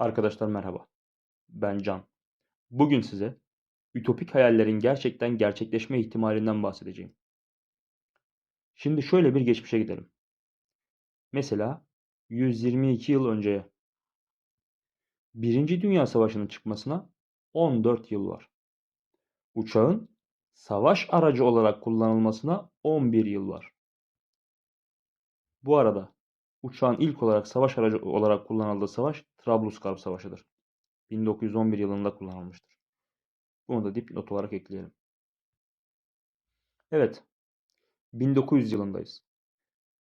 Arkadaşlar merhaba. Ben Can. Bugün size ütopik hayallerin gerçekten gerçekleşme ihtimalinden bahsedeceğim. Şimdi şöyle bir geçmişe gidelim. Mesela 122 yıl önceye. Birinci Dünya Savaşı'nın çıkmasına 14 yıl var. Uçağın savaş aracı olarak kullanılmasına 11 yıl var. Bu arada uçağın ilk olarak savaş aracı olarak kullanıldığı savaş Trablusgarp Savaşı'dır. 1911 yılında kullanılmıştır. Bunu da dipnot olarak ekleyelim. Evet, 1900 yılındayız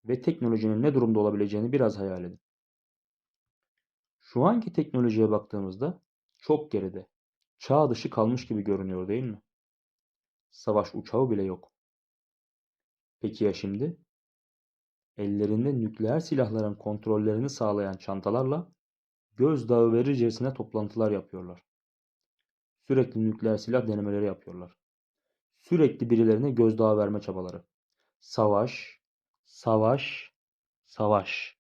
ve teknolojinin ne durumda olabileceğini biraz hayal edin. Şu anki teknolojiye baktığımızda çok geride, çağ dışı kalmış gibi görünüyor değil mi? Savaş uçağı bile yok. Peki ya şimdi? Ellerinde nükleer silahların kontrollerini sağlayan çantalarla gözdağı verircesine toplantılar yapıyorlar. Sürekli nükleer silah denemeleri yapıyorlar. Sürekli birilerine gözdağı verme çabaları. Savaş, savaş, savaş.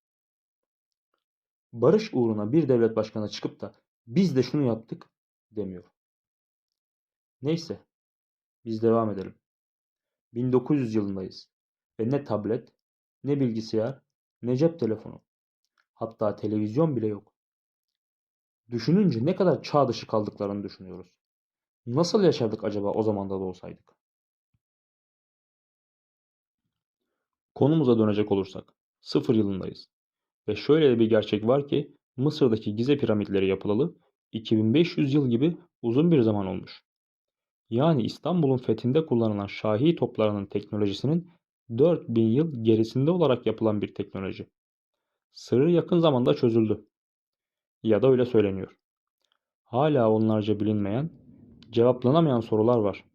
Barış uğruna bir devlet başkanı çıkıp da biz de şunu yaptık demiyor. Neyse, biz devam edelim. 1900 yılındayız ve ne tablet, ne bilgisayar, ne cep telefonu, hatta televizyon bile yok. Düşününce ne kadar çağ dışı kaldıklarını düşünüyoruz. Nasıl yaşardık acaba o zamanda da olsaydık? Konumuza dönecek olursak, sıfır yılındayız. Ve şöyle bir gerçek var ki Mısır'daki Gize piramitleri yapılalı 2500 yıl gibi uzun bir zaman olmuş. Yani İstanbul'un fethinde kullanılan şahi toplarının teknolojisinin 4000 yıl gerisinde olarak yapılan bir teknoloji. Sırrı yakın zamanda çözüldü. Ya da öyle söyleniyor. Hala onlarca bilinmeyen, cevaplanamayan sorular var.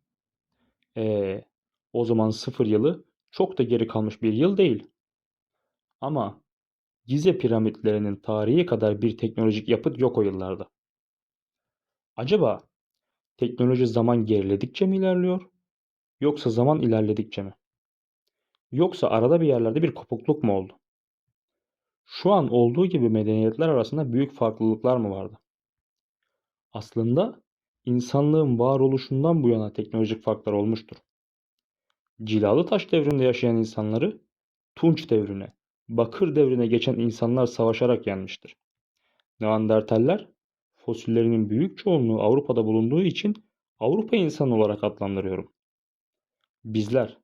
Ee, o zaman sıfır yılı çok da geri kalmış bir yıl değil. Ama Gize piramitlerinin tarihi kadar bir teknolojik yapıt yok o yıllarda. Acaba teknoloji zaman geriledikçe mi ilerliyor? Yoksa zaman ilerledikçe mi? Yoksa arada bir yerlerde bir kopukluk mu oldu? Şu an olduğu gibi medeniyetler arasında büyük farklılıklar mı vardı? Aslında insanlığın varoluşundan bu yana teknolojik farklar olmuştur. Cilalı taş devrinde yaşayan insanları Tunç devrine, Bakır devrine geçen insanlar savaşarak yenmiştir. Neandertaller fosillerinin büyük çoğunluğu Avrupa'da bulunduğu için Avrupa insanı olarak adlandırıyorum. Bizler,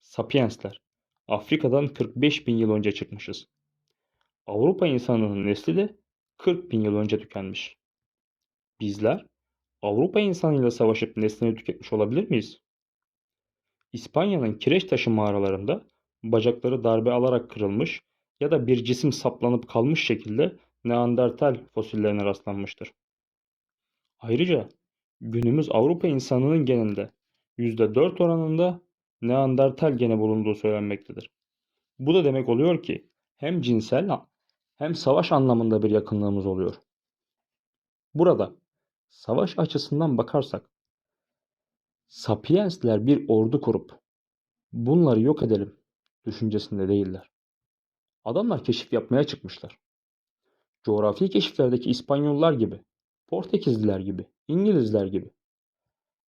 sapiensler, Afrika'dan 45 bin yıl önce çıkmışız. Avrupa insanının nesli de 40 bin yıl önce tükenmiş. Bizler Avrupa insanıyla savaşıp neslini tüketmiş olabilir miyiz? İspanya'nın kireç taşı mağaralarında bacakları darbe alarak kırılmış ya da bir cisim saplanıp kalmış şekilde Neandertal fosillerine rastlanmıştır. Ayrıca günümüz Avrupa insanının geninde %4 oranında Neandertal gene bulunduğu söylenmektedir. Bu da demek oluyor ki hem cinsel hem savaş anlamında bir yakınlığımız oluyor. Burada savaş açısından bakarsak Sapiensler bir ordu kurup bunları yok edelim düşüncesinde değiller. Adamlar keşif yapmaya çıkmışlar. Coğrafi keşiflerdeki İspanyollar gibi, Portekizliler gibi, İngilizler gibi.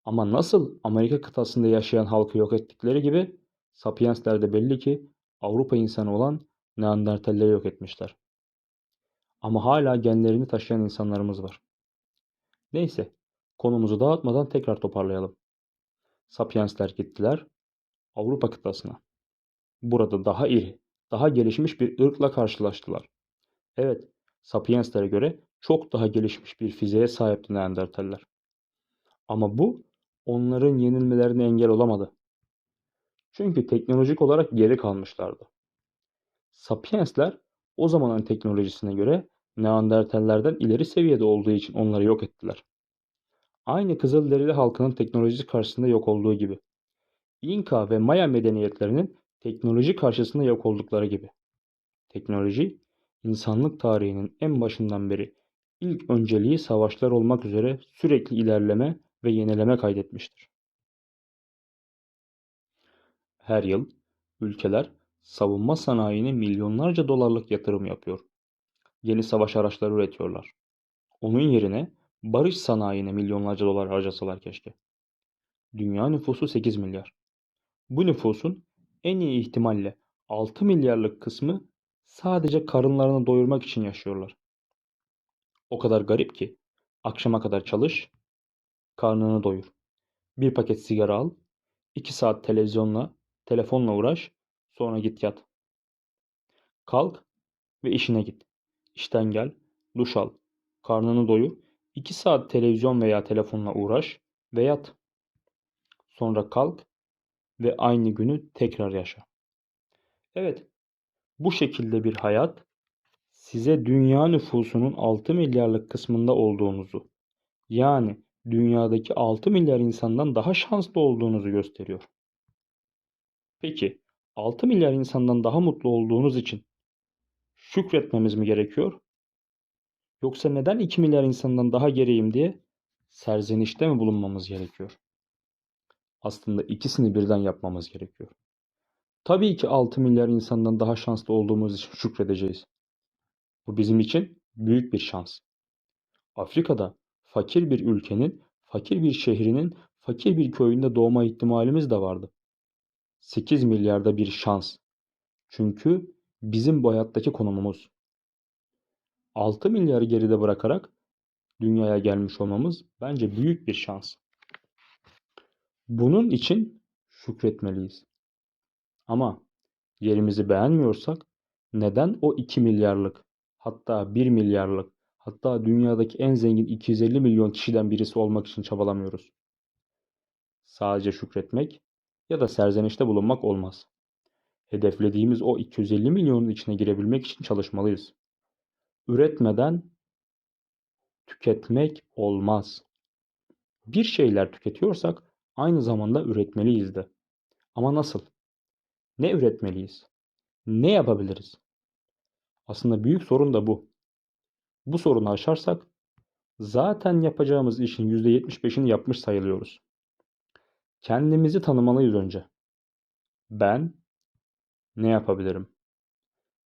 Ama nasıl Amerika kıtasında yaşayan halkı yok ettikleri gibi Sapiensler de belli ki Avrupa insanı olan Neandertalleri yok etmişler. Ama hala genlerini taşıyan insanlarımız var. Neyse, konumuzu dağıtmadan tekrar toparlayalım. Sapiensler gittiler Avrupa kıtasına. Burada daha iri, daha gelişmiş bir ırkla karşılaştılar. Evet, Sapienslere göre çok daha gelişmiş bir fiziğe sahipti Neandertaller. Ama bu onların yenilmelerine engel olamadı. Çünkü teknolojik olarak geri kalmışlardı. Sapiensler o zamanın teknolojisine göre Neandertallerden ileri seviyede olduğu için onları yok ettiler. Aynı Kızılderili halkının teknolojisi karşısında yok olduğu gibi. İnka ve Maya medeniyetlerinin teknoloji karşısında yok oldukları gibi. Teknoloji, insanlık tarihinin en başından beri ilk önceliği savaşlar olmak üzere sürekli ilerleme ve yenileme kaydetmiştir. Her yıl ülkeler savunma sanayine milyonlarca dolarlık yatırım yapıyor. Yeni savaş araçları üretiyorlar. Onun yerine barış sanayine milyonlarca dolar harcasalar keşke. Dünya nüfusu 8 milyar. Bu nüfusun en iyi ihtimalle 6 milyarlık kısmı sadece karınlarını doyurmak için yaşıyorlar. O kadar garip ki akşama kadar çalış, karnını doyur. Bir paket sigara al, 2 saat televizyonla, telefonla uğraş, sonra git yat. Kalk ve işine git. İşten gel, duş al, karnını doyur, 2 saat televizyon veya telefonla uğraş ve yat. Sonra kalk ve aynı günü tekrar yaşa. Evet, bu şekilde bir hayat size dünya nüfusunun 6 milyarlık kısmında olduğunuzu, yani dünyadaki 6 milyar insandan daha şanslı olduğunuzu gösteriyor. Peki 6 milyar insandan daha mutlu olduğunuz için şükretmemiz mi gerekiyor? Yoksa neden 2 milyar insandan daha geriyim diye serzenişte mi bulunmamız gerekiyor? Aslında ikisini birden yapmamız gerekiyor. Tabii ki 6 milyar insandan daha şanslı olduğumuz için şükredeceğiz. Bu bizim için büyük bir şans. Afrika'da fakir bir ülkenin, fakir bir şehrinin, fakir bir köyünde doğma ihtimalimiz de vardı. 8 milyarda bir şans. Çünkü bizim bu hayattaki konumumuz. 6 milyarı geride bırakarak dünyaya gelmiş olmamız bence büyük bir şans. Bunun için şükretmeliyiz. Ama yerimizi beğenmiyorsak neden o 2 milyarlık hatta 1 milyarlık hatta dünyadaki en zengin 250 milyon kişiden birisi olmak için çabalamıyoruz? Sadece şükretmek ya da serzenişte bulunmak olmaz. Hedeflediğimiz o 250 milyonun içine girebilmek için çalışmalıyız. Üretmeden tüketmek olmaz. Bir şeyler tüketiyorsak aynı zamanda üretmeliyiz de. Ama nasıl? Ne üretmeliyiz? Ne yapabiliriz? Aslında büyük sorun da bu. Bu sorunu aşarsak zaten yapacağımız işin %75'ini yapmış sayılıyoruz. Kendimizi tanımalıyız önce. Ben ne yapabilirim?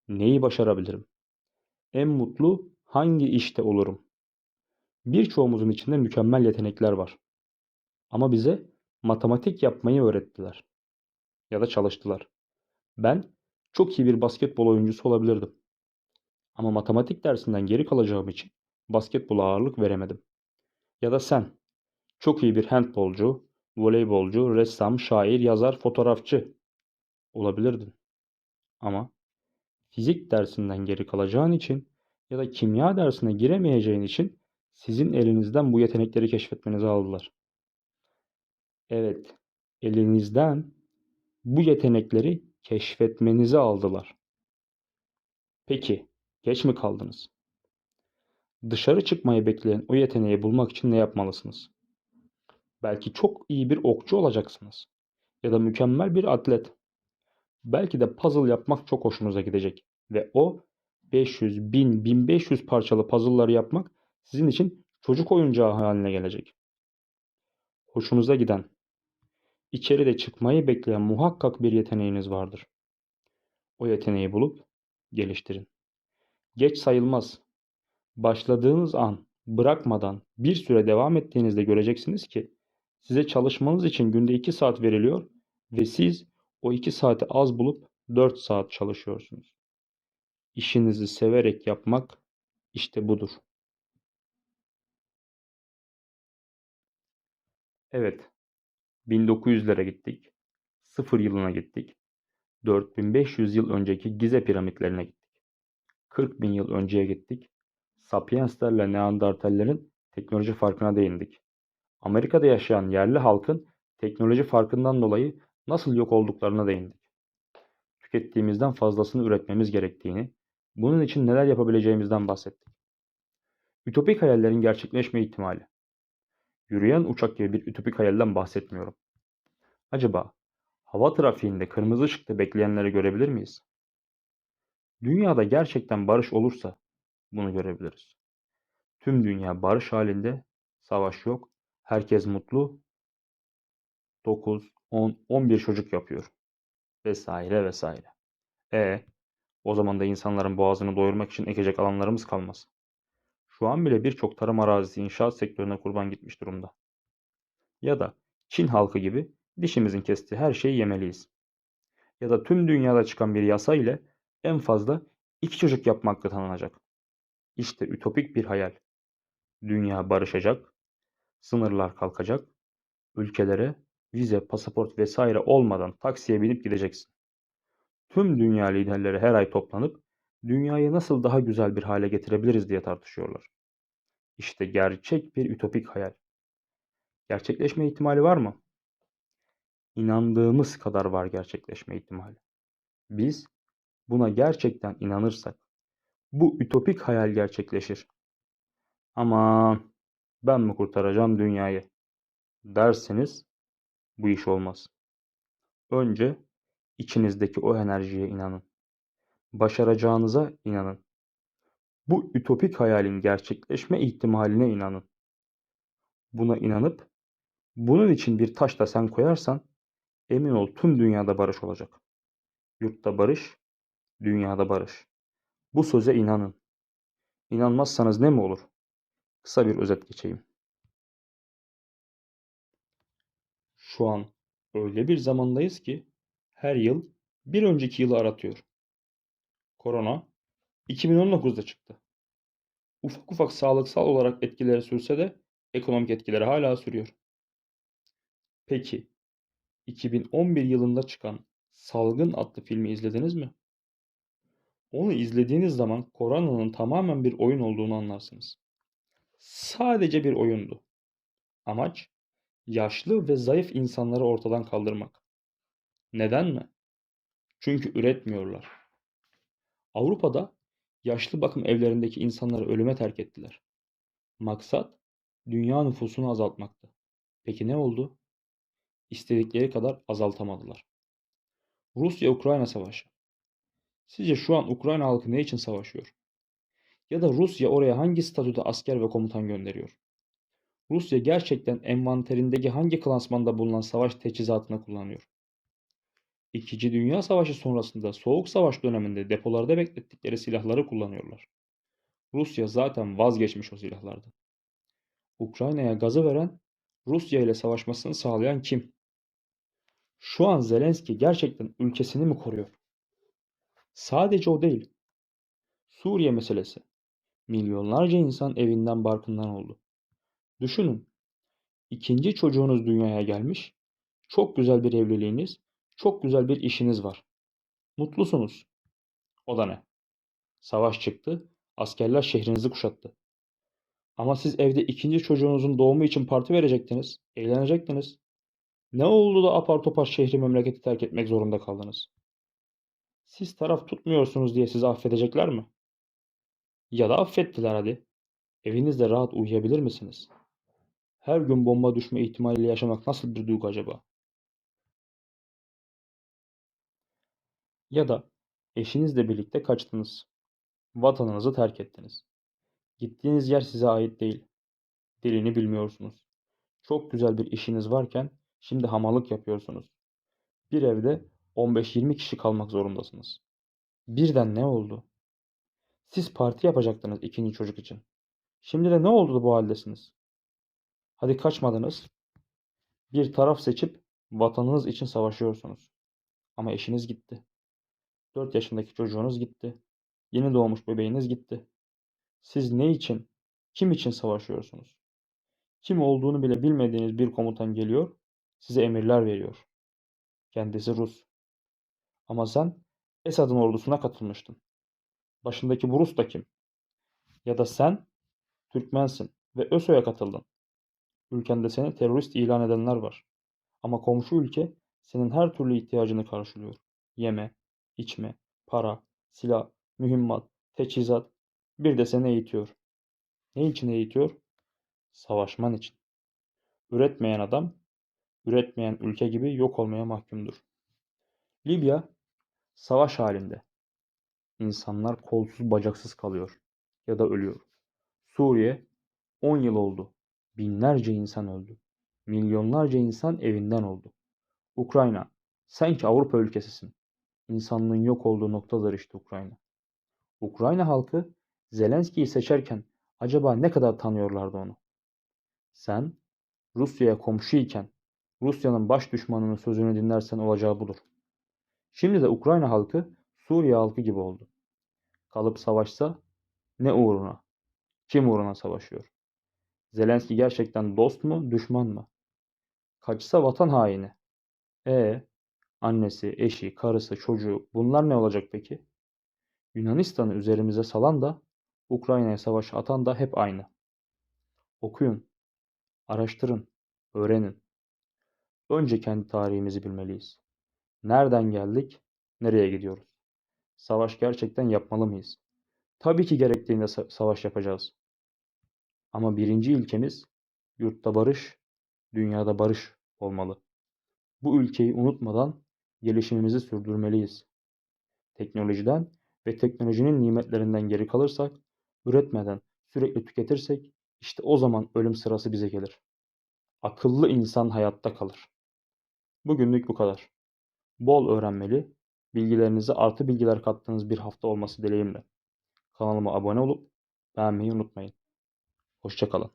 Neyi başarabilirim? En mutlu hangi işte olurum? Birçoğumuzun içinde mükemmel yetenekler var. Ama bize matematik yapmayı öğrettiler. Ya da çalıştılar. Ben çok iyi bir basketbol oyuncusu olabilirdim. Ama matematik dersinden geri kalacağım için basketbola ağırlık veremedim. Ya da sen çok iyi bir handbolcu, voleybolcu, ressam, şair, yazar, fotoğrafçı olabilirdin. Ama fizik dersinden geri kalacağın için ya da kimya dersine giremeyeceğin için sizin elinizden bu yetenekleri keşfetmenizi aldılar. Evet, elinizden bu yetenekleri keşfetmenizi aldılar. Peki, geç mi kaldınız? Dışarı çıkmayı bekleyen o yeteneği bulmak için ne yapmalısınız? Belki çok iyi bir okçu olacaksınız ya da mükemmel bir atlet. Belki de puzzle yapmak çok hoşunuza gidecek ve o 500, 1000, 1500 parçalı puzzle'ları yapmak sizin için çocuk oyuncağı haline gelecek. Hoşunuza giden, içeride çıkmayı bekleyen muhakkak bir yeteneğiniz vardır. O yeteneği bulup geliştirin. Geç sayılmaz. Başladığınız an bırakmadan bir süre devam ettiğinizde göreceksiniz ki size çalışmanız için günde 2 saat veriliyor ve siz o 2 saati az bulup 4 saat çalışıyorsunuz. İşinizi severek yapmak işte budur. Evet, 1900'lere gittik. 0 yılına gittik. 4500 yıl önceki Gize piramitlerine gittik. 40 bin yıl önceye gittik. Sapienslerle Neandertallerin teknoloji farkına değindik. Amerika'da yaşayan yerli halkın teknoloji farkından dolayı nasıl yok olduklarına değindik. Tükettiğimizden fazlasını üretmemiz gerektiğini, bunun için neler yapabileceğimizden bahsettik. Ütopik hayallerin gerçekleşme ihtimali. Yürüyen uçak gibi bir ütopik hayalden bahsetmiyorum. Acaba hava trafiğinde kırmızı ışıkta bekleyenleri görebilir miyiz? Dünyada gerçekten barış olursa bunu görebiliriz. Tüm dünya barış halinde, savaş yok, herkes mutlu, 9, 10, 11 çocuk yapıyor vesaire vesaire. E o zaman da insanların boğazını doyurmak için ekecek alanlarımız kalmaz. Şu an bile birçok tarım arazisi inşaat sektörüne kurban gitmiş durumda. Ya da Çin halkı gibi dişimizin kestiği her şeyi yemeliyiz. Ya da tüm dünyada çıkan bir yasa ile en fazla iki çocuk yapma hakkı tanınacak. İşte ütopik bir hayal. Dünya barışacak, sınırlar kalkacak, ülkelere vize, pasaport vesaire olmadan taksiye binip gideceksin. Tüm dünya liderleri her ay toplanıp dünyayı nasıl daha güzel bir hale getirebiliriz diye tartışıyorlar. İşte gerçek bir ütopik hayal. Gerçekleşme ihtimali var mı? İnandığımız kadar var gerçekleşme ihtimali. Biz buna gerçekten inanırsak bu ütopik hayal gerçekleşir. Ama ben mi kurtaracağım dünyayı derseniz bu iş olmaz. Önce içinizdeki o enerjiye inanın. Başaracağınıza inanın. Bu ütopik hayalin gerçekleşme ihtimaline inanın. Buna inanıp bunun için bir taş da sen koyarsan emin ol tüm dünyada barış olacak. Yurtta barış, dünyada barış. Bu söze inanın. İnanmazsanız ne mi olur? Kısa bir özet geçeyim. Şu an öyle bir zamandayız ki her yıl bir önceki yılı aratıyor. Korona 2019'da çıktı. Ufak ufak sağlıksal olarak etkileri sürse de ekonomik etkileri hala sürüyor. Peki 2011 yılında çıkan Salgın adlı filmi izlediniz mi? Onu izlediğiniz zaman koronanın tamamen bir oyun olduğunu anlarsınız. Sadece bir oyundu. Amaç yaşlı ve zayıf insanları ortadan kaldırmak. Neden mi? Çünkü üretmiyorlar. Avrupa'da yaşlı bakım evlerindeki insanları ölüme terk ettiler. Maksat dünya nüfusunu azaltmaktı. Peki ne oldu? İstedikleri kadar azaltamadılar. Rusya-Ukrayna savaşı. Sizce şu an Ukrayna halkı ne için savaşıyor? Ya da Rusya oraya hangi statüde asker ve komutan gönderiyor? Rusya gerçekten envanterindeki hangi klasmanda bulunan savaş teçhizatını kullanıyor? İkinci Dünya Savaşı sonrasında Soğuk Savaş döneminde depolarda beklettikleri silahları kullanıyorlar. Rusya zaten vazgeçmiş o silahlardan. Ukrayna'ya gazı veren, Rusya ile savaşmasını sağlayan kim? Şu an Zelenski gerçekten ülkesini mi koruyor? Sadece o değil. Suriye meselesi. Milyonlarca insan evinden barkından oldu. Düşünün. İkinci çocuğunuz dünyaya gelmiş. Çok güzel bir evliliğiniz, çok güzel bir işiniz var. Mutlusunuz. O da ne? Savaş çıktı, askerler şehrinizi kuşattı. Ama siz evde ikinci çocuğunuzun doğumu için parti verecektiniz, eğlenecektiniz. Ne oldu da apar topar şehri memleketi terk etmek zorunda kaldınız? Siz taraf tutmuyorsunuz diye sizi affedecekler mi? Ya da affettiler hadi. Evinizde rahat uyuyabilir misiniz? Her gün bomba düşme ihtimaliyle yaşamak nasıl bir duygu acaba? Ya da eşinizle birlikte kaçtınız. Vatanınızı terk ettiniz. Gittiğiniz yer size ait değil. Dilini bilmiyorsunuz. Çok güzel bir işiniz varken şimdi hamallık yapıyorsunuz. Bir evde 15-20 kişi kalmak zorundasınız. Birden ne oldu? Siz parti yapacaktınız ikinci çocuk için. Şimdi de ne oldu da bu haldesiniz? Hadi kaçmadınız. Bir taraf seçip vatanınız için savaşıyorsunuz. Ama eşiniz gitti. 4 yaşındaki çocuğunuz gitti. Yeni doğmuş bebeğiniz gitti. Siz ne için, kim için savaşıyorsunuz? Kim olduğunu bile bilmediğiniz bir komutan geliyor, size emirler veriyor. Kendisi Rus. Ama sen Esad'ın ordusuna katılmıştın. Başındaki bu Rus da kim? Ya da sen Türkmensin ve ÖSO'ya katıldın. Ülkende seni terörist ilan edenler var. Ama komşu ülke senin her türlü ihtiyacını karşılıyor. Yeme, içme, para, silah, mühimmat, teçhizat, bir de seni eğitiyor. Ne için eğitiyor? Savaşman için. Üretmeyen adam, üretmeyen ülke gibi yok olmaya mahkumdur. Libya, savaş halinde. İnsanlar kolsuz bacaksız kalıyor ya da ölüyor. Suriye, 10 yıl oldu. Binlerce insan öldü. Milyonlarca insan evinden oldu. Ukrayna, sen ki Avrupa ülkesisin. İnsanlığın yok olduğu noktadır işte Ukrayna. Ukrayna halkı Zelenski'yi seçerken Acaba ne kadar tanıyorlardı onu? Sen Rusya'ya komşu iken Rusya'nın baş düşmanının sözünü dinlersen olacağı budur. Şimdi de Ukrayna halkı Suriye halkı gibi oldu. Kalıp savaşsa ne uğruna? Kim uğruna savaşıyor? Zelenski gerçekten dost mu, düşman mı? Kaçsa vatan haini. E annesi, eşi, karısı, çocuğu bunlar ne olacak peki? Yunanistan'ı üzerimize salan da Ukrayna'ya savaş atan da hep aynı. Okuyun, araştırın, öğrenin. Önce kendi tarihimizi bilmeliyiz. Nereden geldik, nereye gidiyoruz? Savaş gerçekten yapmalı mıyız? Tabii ki gerektiğinde sa- savaş yapacağız. Ama birinci ilkemiz yurtta barış, dünyada barış olmalı. Bu ülkeyi unutmadan gelişimimizi sürdürmeliyiz. Teknolojiden ve teknolojinin nimetlerinden geri kalırsak, üretmeden sürekli tüketirsek işte o zaman ölüm sırası bize gelir. Akıllı insan hayatta kalır. Bugünlük bu kadar. Bol öğrenmeli, bilgilerinize artı bilgiler kattığınız bir hafta olması dileğimle. Kanalıma abone olup beğenmeyi unutmayın. Hoşça kalın.